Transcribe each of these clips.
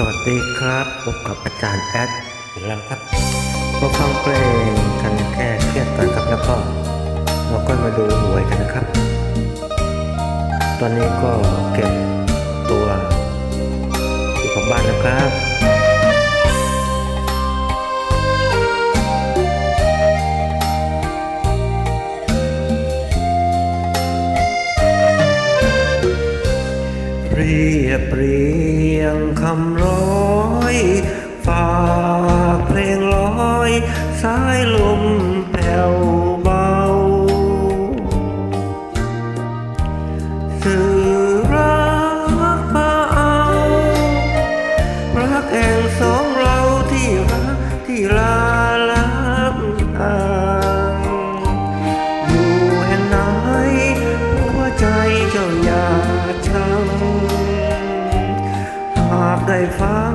สวัสดีครับพบกับอาจารย์แอดอีกแล้วครับมาฟังเพลงกันแค่เครียดก่อนครับแล้วก็เราก็มาดูหวยกันนะครับ ตอนนี้ก็เก็บตัวอยู่กับบ้านนะครับ รียบเรียงคำร้อยฝากเพลงลอยสายลมแผ่วเบาสื่อรักมาเอารักแอง ฟัง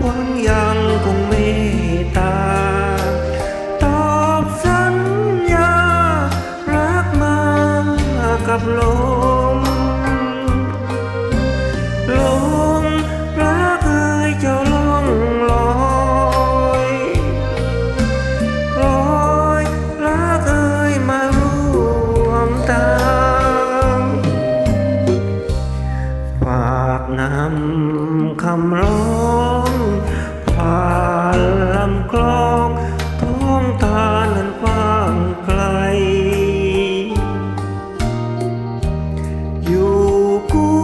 หวังยังคงเมตตาำคำร้องผ่านลำคลองท้องตานั้นกว้างไกล อยู่กุ้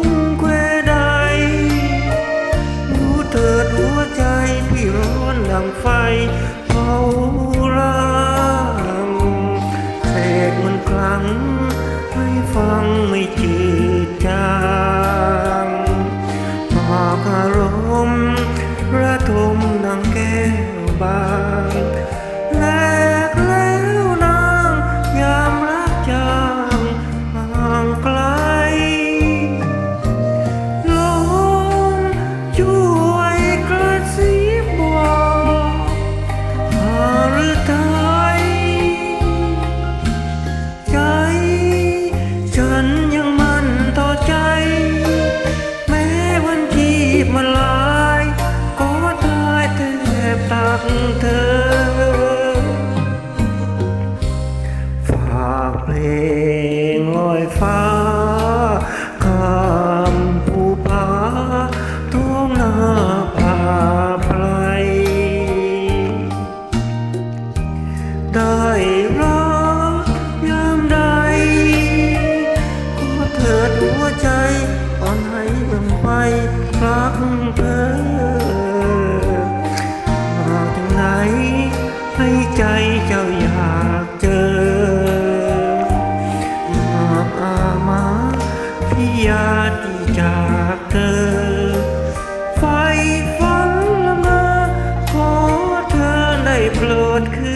งแควใดรู้เถิดหัวใจพี่ร้อนดังไฟเผาร่างเสกมันครั้งให้ฟังไม่จืด ว ฟ้าข้ามภูผาท้องนาป่าไพรได้รักยามใดก็เถิดหัวใจอ่อนให้เบิ่งไปรักเธอมาถึงไหนให้ใจ водка